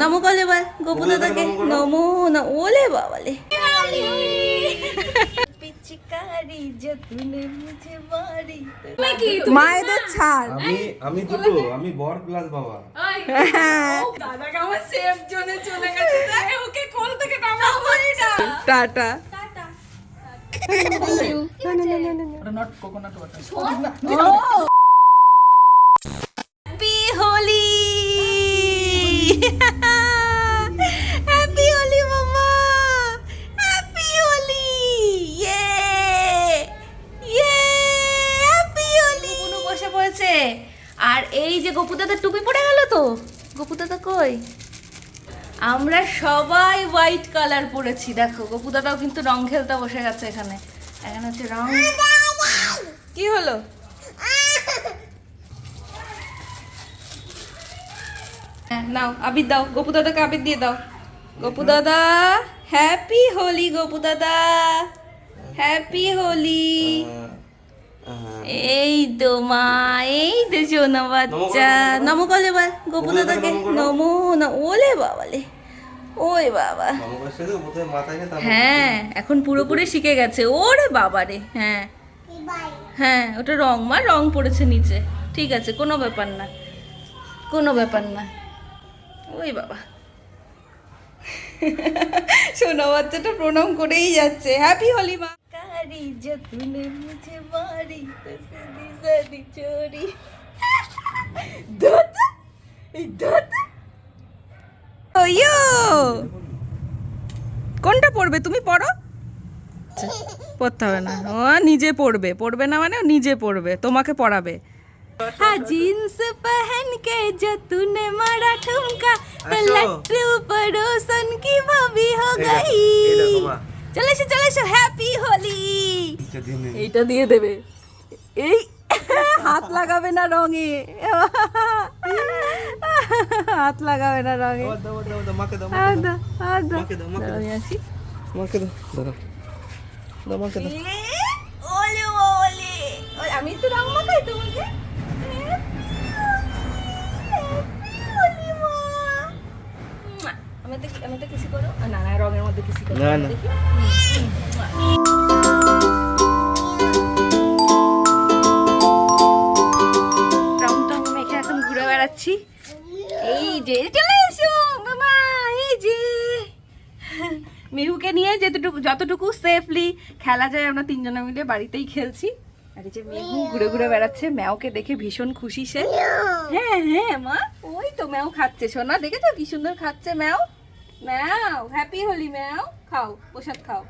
নমো কলে বল গোপু দাদাকে নমো না ওলে বাবালে। পিচিকারি যতুনে মুঝে মারি। মায়েদের ছাড় আমি আমি দুটো আমি বর প্লাস বাবা। টাটা হোলি হ্যাপি হোলি মামা হ্যাপি হোলি ইয়ে ইয়ে হ্যাপি হোলি কোনো বসে পড়েছে আর এই যে গপু দাদার টুপি পড়ে গেল তো? গপু দাদা কই? আমরা সবাই হোয়াইট কালার পরেছি দেখো। গপু দাদাও কিন্তু রং খেলতে বসে গেছে এখানে। এখানে হচ্ছে রং। কি হলো? হ্যাঁ নাও আবির দাও। গপু দাদাকে আবির দিয়ে দাও। গপু দাদা হ্যাপি হোলি গপু দাদা। Happy Holi. এই তো মা এই তো সোনা বাচ্চা নমো কলে বল গপু দাদাকে নমো না ওলে বাবালে ওই বাবা হ্যাঁ এখন পুরোপুরি শিখে গেছে ওরে বাবারে হ্যাঁ হ্যাঁ ওটা রং মা রং পড়েছে নিচে ঠিক আছে কোনো ব্যাপার না কোনো ব্যাপার না ওই বাবা সোনা বাচ্চাটা প্রণাম করেই যাচ্ছে হ্যাপি হোলি মা কারি যতুনে মুঝে মারি তো সিদি সাদি চোরি দাদা এই দাদা ওইয়ো কোনটা পড়বে তুমি পড়ো পড়তে হবে না ও নিজে পড়বে পড়বে না মানে ও নিজে পড়বে তোমাকে পড়াবে हाँ जीन्स पहन के जो तूने मारा ठुमका तो আসো। लट्टू पड़ोसन की भाभी हो এই দেখো, गई এই দেখো মা। চলে এসো চলে এসো হ্যাপি হোলি। এইটা দিয়ে দেবে। এই হাত লাগাবে না রঙে। হাত লাগাবে না রঙে। আমি আসি। মাকে দাও, মাকে আমি তো রং মাখাই তোমাকে? আমি তো কিছু করো? না না রঙের মধ্যে কিছু করো। না, না। দেখি। রং টং মেখে এখন ঘুরে বেড়াচ্ছি। এই যে চলে এসো মামা এই যে। মেহুকে নিয়ে যেতটুকু যতটুকু সেফলি খেলা যায় আমরা তিনজনে মিলে বাড়িতেই খেলছি। আর এই যে মেহু ঘুরে ঘুরে বেড়াচ্ছে ম্যাওকে দেখে ভীষণ খুশি সে। হ্যাঁ হ্যাঁ মা। ওই তো ম্যাও খাচ্ছে সোনা দেখেছ কি সুন্দর খাচ্ছে ম্যাও? ম্যাও হ্যাপি হোলি ম্যাও। খাও প্রসাদ খাও।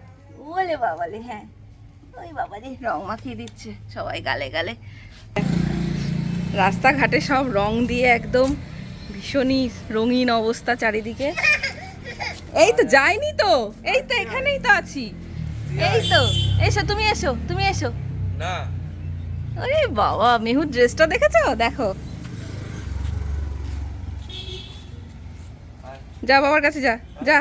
ওলে বাবালে হ্যাঁ। ওই বাবারে রং মাখিয়ে দিচ্ছে সবাই গালে গালে। রাস্তাঘাটে সব রং দিয়ে একদম ভীষণই রঙিন অবস্থা চারিদিকে। এই তো যাইনি তো এই তো এখানেই তো আছি। এই তো এসো তুমি এসো তুমি এসো। না। আরে বাবা মেহুর ড্রেসটা দেখেছ? দেখো। যা বাবার কাছে যা যা।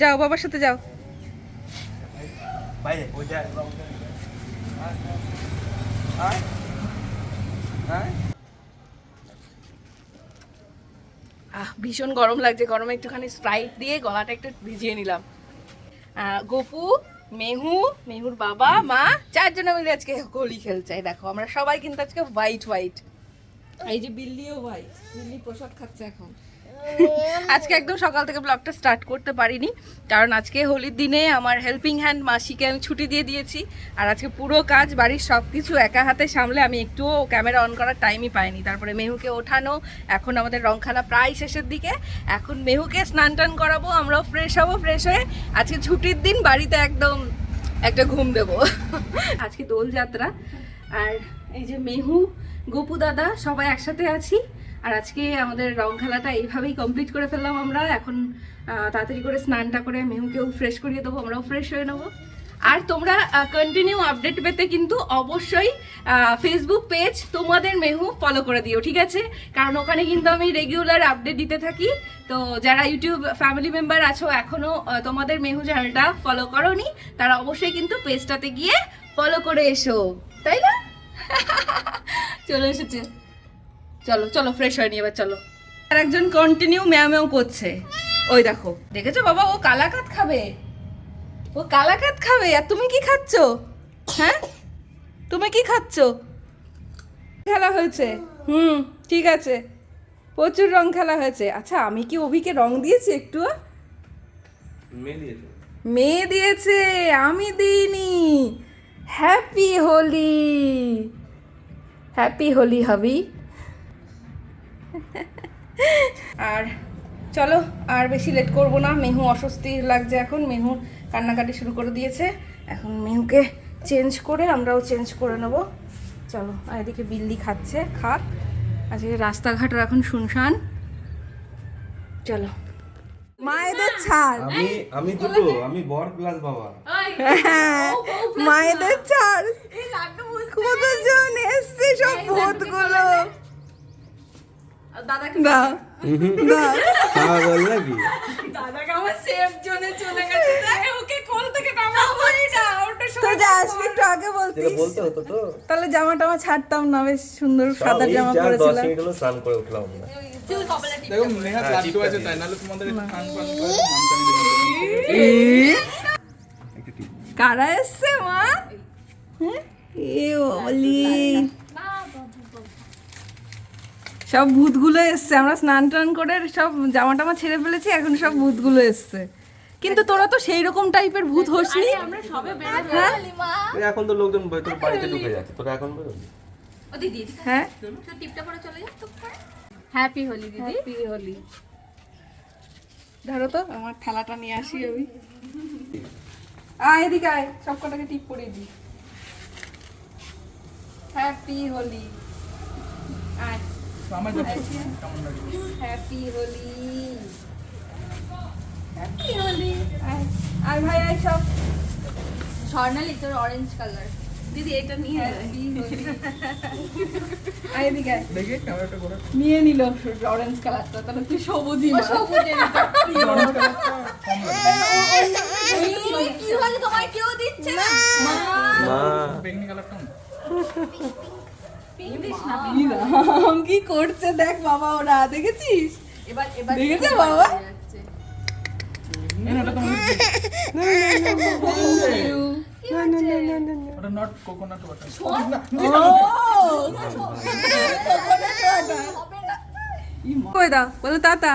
যাও বাবার সাথে যাও। আহ ভীষণ গরম লাগছে। গরমে একটুখানি স্প্রাইট দিয়ে গলাটা একটু ভিজিয়ে নিলাম। আহ, গপু মেহু মেহুর বাবা মা চারজনে মিলে আজকে হোলি খেলছে। দেখো আমরা সবাই কিন্তু আজকে হোয়াইট হোয়াইট এই যে বিল্লিও হোয়াইট বিল্লি প্রসাদ খাচ্ছে এখন। আজকে একদম সকাল থেকে ব্লগটা স্টার্ট করতে পারিনি, কারণ আজকে হোলির দিনে আমার হেল্পিং হ্যান্ড মাসিকে আমি ছুটি দিয়ে দিয়েছি, আর আজকে পুরো কাজ, বাড়ির সব কিছু একা হাতে সামলে আমি একটুও ক্যামেরা অন করার টাইমই পাইনি। তারপরে মেহুকে ওঠানো, এখন আমাদের রংখানা প্রায় শেষের দিকে, এখন মেহুকে স্নান টান করাবো, আমরাও ফ্রেশ হব ফ্রেশ হয়ে আজকে ছুটির দিন, বাড়িতে একদম একটা ঘুম দেবো। আজকে দোলযাত্রা, আর এই যে মেহু গোপু দাদা, সবাই একসাথে আছি। আর আজকে আমাদের রং খেলাটা এইভাবেই কমপ্লিট করে ফেললাম আমরা। এখন তাড়াতাড়ি করে স্নানটা করে মেহুকেও ফ্রেশ করিয়ে দেবো, আমরাও ফ্রেশ হয়ে নেব। আর তোমরা কন্টিনিউ আপডেট পেতে কিন্তু অবশ্যই ফেসবুক পেজ তোমাদের মেহু ফলো করে দিও, ঠিক আছে? কারণ ওখানে কিন্তু আমি রেগুলার আপডেট দিতে থাকি। তো যারা ইউটিউব ফ্যামিলি মেম্বার আছো এখনও তোমাদের মেহু চ্যানেলটা ফলো করোনি, তারা অবশ্যই কিন্তু পেজটাতে গিয়ে ফলো করে এসো। তাই না? চলে এসেছে। চলো চলো ফ্রেশ হয়নি এবার চলো। আর একজন কন্টিনিউ ম্যাও ম্যাও করছে। ওই দেখো। দেখেছ বাবা? ও কালাকাত খাবে। ও কালাকাত খাবে। আর তুমি কি খাচ্ছ? হ্যাঁ? তুমি কি খাচ্ছ? খেলা হয়েছে। হুম ঠিক আছে। প্রচুর রং খেলা হয়েছে। আচ্ছা আমি কি অভিকে রং দিয়েছি একটু? মেয়ে দিয়েছে। মেয়ে দিয়েছে। আমি দিইনি। হ্যাপি হোলি হ্যাপি হোলি হবি আর চলো আর বেশি লেট করব না। মেহু অস্বস্তি লাগছে এখন। মেহু কান্নাকাটি শুরু করে দিয়েছে। এখন মেহুকে চেঞ্জ করে আমরাও চেঞ্জ করে নেব। চলো আর এদিকে বিল্লি খাচ্ছে খাক আজকে রাস্তাঘাট এখন শুনশান। চলো। মায়েদের ছাড়। আমি আমি দুটো আমি বর প্লাস বাবা। হ্যাঁ, মায়েদের ছাড়। কতজন সব ভূতগুলো। দাদাকে দাও দাও হ্যাঁ বল নাকি? দাদাকে আমার সেফ জোনে চলে গেছে। দেখ ওকে কোল থেকে নামাবো না ওটা তো যা আসবি একটু আগে বলতিস। বলতে হতো তো। তাহলে জামাটা আমার ছাড়তাম না বেশ সুন্দর সাদা জামা যা দশ মিনিট হলো স্নান করে উঠলাম আমরা। দেখো নেহা হ্যাঁ, লাড্ডু আছে তাই নাহলে তোমাদের খান পান করে এসছে মা? হ্যাঁ? এ সব ভূতগুলো এসছে আমরা স্নান টান করে সব জামা টামা ছেড়ে ফেলেছি এখন সব ভূতগুলো এসছে। কিন্তু তোরা তো সেই রকম টাইপের ভূত হসনি। হ্যাঁ এখন তো লোকজন ভেতর বাড়িতে ঢুকে যাচ্ছে তোরা এখন বেরোবি? হ্যাঁ? হ্যাপি হোলি দিদি। হ্যাপি হোলি ধরো তো আমার থালাটা নিয়ে আসি আমি। আয় এদিকে আয় সব কটাকে টিপ পরিয়ে দিই। হ্যাপি হোলি আয় হ্যাপি হোলি হ্যাপি হোলি আয় আয় ভাই আয় সব? স্বর্ণালী তোর অরেঞ্জ কালার দিদি এটা নিয়ে আয় এদিকে? ক্যামেরাটা নিয়ে নিল অরেঞ্জ কালারটা তাহলে তুই সবুজই না। কি হলো? তোমায় কেউ দিচ্ছে না? মা। বেগনি কালারটা রাম কি করছে দেখ বাবা ওরা দেখেছিস এবার এবার দেখেছ বাবা? বলো টাটা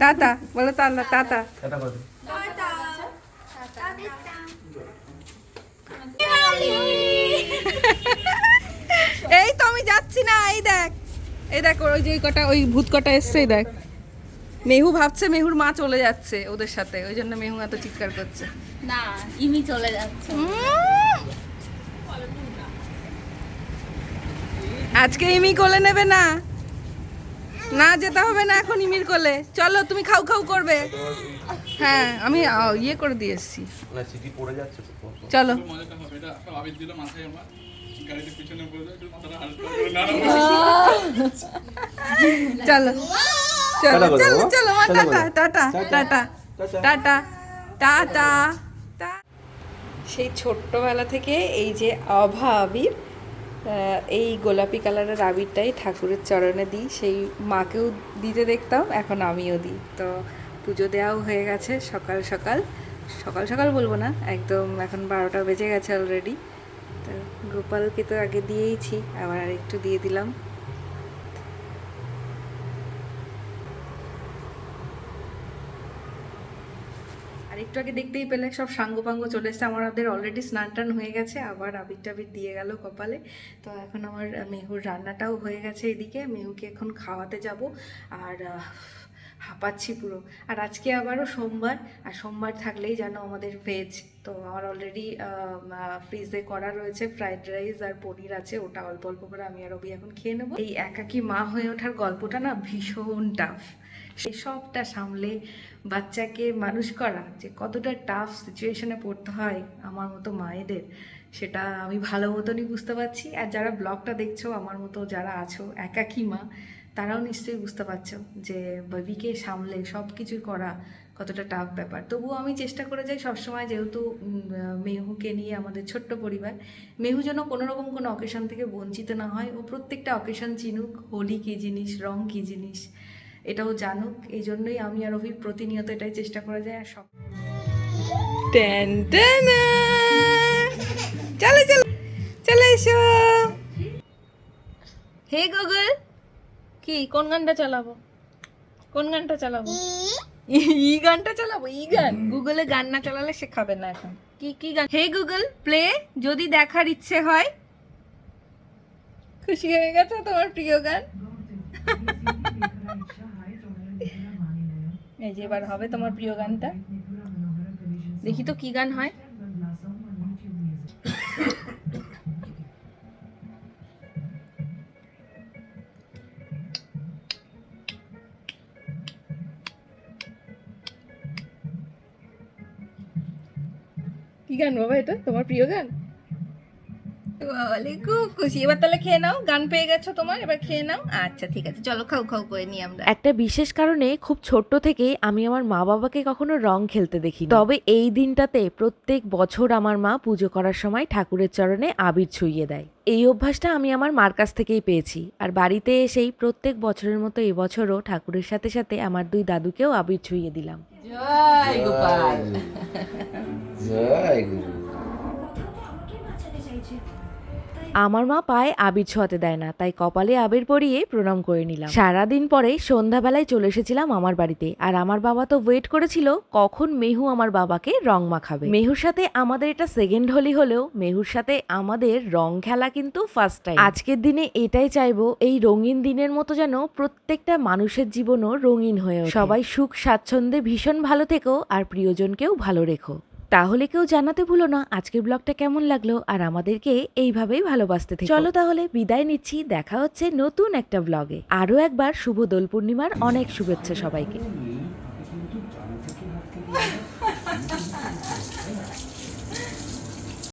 টাটা বলো করে দে। এই তো আমি যাচ্ছি না এই দেখ। এই দেখ ওই যে কটা ওই ভূত কটা এসছে দেখ। মেহু ভাবছে মেহুর মা চলে যাচ্ছে ওদের সাথে ওই জন্য মেহু এত চিৎকার করছে। না ইমি চলে যাচ্ছে। আজকে ইমি কোলে নেবে না। না যেতে হবে না এখন ইমির কোলে। চলো তুমি খাও খাও করবে। হ্যাঁ আমি ইয়ে করে দিয়ে এসছি। না সিটি পড়ে যাচ্ছে তো পর পর। চলো চলো চলো চলো চলো মা tata tata tata. Tata. Tata. Tata tata সেই ছোট্টবেলা থেকে এই যে আভা আবির এই গোলাপি কালারের আবিরটাই ঠাকুরের চরণে দিই। সেই মাকেও দিতে দেখতাম এখন আমিও দিই। তো পুজো দেওয়াও হয়ে গেছে সকাল সকাল। সকাল সকাল বলব না, একদম এখন বারোটা বেজে গেছে অলরেডি তো গোপালকে তো আগে দিয়েইছি, আবার আর একটু দিয়ে দিলাম। আর একটু আগে দেখতেই পেলে সব সাঙ্গ পাঙ্গ চলে এসছে, আমার ওদের অলরেডি স্নান টান হয়ে গেছে, আবার আবির টাবির দিয়ে গেল কপালে। তো এখন আমার মেহুর রান্নাটাও হয়ে গেছে এদিকে, মেহুকে এখন খাওয়াতে যাব। আর হাঁপাচ্ছি পুরো। আর আজকে আবারও সোমবার, আর সোমবার থাকলেই যেন আমাদের ভেজ তো আমার অলরেডি ফ্রিজে করা রয়েছে ফ্রাইড রাইস আর পনির আছে, ওটা অল্প অল্প করে আমি আর অবি এখন খেয়ে নেব। এই একাকি মা হয়ে ওঠার গল্পটা না ভীষণ টাফ সেই সবটা সামলে বাচ্চাকে মানুষ করা, যে কতটা টাফ সিচুয়েশনে পড়তে হয় আমার মতো মায়েদের, সেটা আমি ভালো মতনই বুঝতে পারছি। আর যারা ব্লগটা দেখছ, আমার মতো যারা আছো, একাকি মা তারাও নিশ্চয়ই বুঝতে পারছ যে বেবিকে সামলে সব কিছু করা কতটা টাফ ব্যাপার। তবুও আমি চেষ্টা করে যাই সবসময় যেহেতু মেহুকে নিয়ে আমাদের ছোট্ট পরিবার মেহু যেন কোনো রকম কোনো অকেশন থেকে বঞ্চিত না হয় ও প্রত্যেকটা অকেশন চিনুক হোলি কী জিনিস রং কী জিনিস এটাও জানুক এই জন্যই আমি আর অভি প্রতিনিয়ত এটাই চেষ্টা করা যায় আর সব চলে চলে চলে এসো। হে গুগল কি কোন গানটা চালাবো? কোন গানটা চালাবো? ই। গানটা চালাবো? ই গান? গুগলে গান না চালালে শেখাবে না এখন। কি কি গান? হে গুগল প্লে যদি দেখার ইচ্ছে হয়। খুশি হয়ে গেছে তোমার প্রিয় গান? এই যে এবার হবে তোমার প্রিয় গানটা। দেখি তো কি গান হয়। গান বাবা এটা? তোমার প্রিয় গান? খুব খুশি। এবার তাহলে খেয়ে নাও গান পেয়ে গেছো তোমার এবার খেয়ে নাও। আচ্ছা ঠিক আছে চলো খাও খাও করে নিই আমরা। একটা বিশেষ কারণে খুব ছোট্ট থেকে আমি আমার মা বাবাকে কখনো রং খেলতে দেখি তবে এই দিনটাতে প্রত্যেক বছর আমার মা পুজো করার সময় ঠাকুরের চরণে আবির ছুঁইয়ে দেয়। এই অভ্যাসটা আমি আমার মার কাছ থেকেই পেয়েছি। আর বাড়িতে এসেই প্রত্যেক বছরের মতো এবছরও ঠাকুরের সাথে সাথে আমার দুই দাদুকেও আবির ছুঁইয়ে দিলাম। জয় গোপাল। আমার মা পায়ে আবির ছোঁয়াতে দেয় না, তাই কপালে আবির পরিয়ে প্রণাম করে নিলাম। সারাদিন পরে সন্ধ্যাবেলায় চলে এসেছিলাম আমার বাড়িতে, আর আমার বাবা তো ওয়েট করেছিল কখন মেহু আমার বাবাকে রং মাখাবে। মেহুর সাথে আমাদের এটা সেকেন্ড হোলি হলেও, মেহুর সাথে আমাদের রং খেলা কিন্তু ফার্স্ট টাইম আজকের দিনে এটাই চাইব, এই রঙিন দিনের মতো যেন প্রত্যেকটা মানুষের জীবনও রঙিন হয়ে সবাই সুখ স্বাচ্ছন্দ্যে ভীষণ ভালো থেকো, আর প্রিয়জনকেও ভালো রেখো। তাহলে কেউ জানাতে ভুলো না আজকের ব্লগটা কেমন লাগল আর আমাদেরকে এইভাবেই ভালোবাসতে থাকে। চলো তাহলে বিদায় নিচ্ছি দেখা হচ্ছে নতুন একটা ব্লগে। আরও একবার শুভ দোল পূর্ণিমার অনেক শুভেচ্ছা সবাইকে।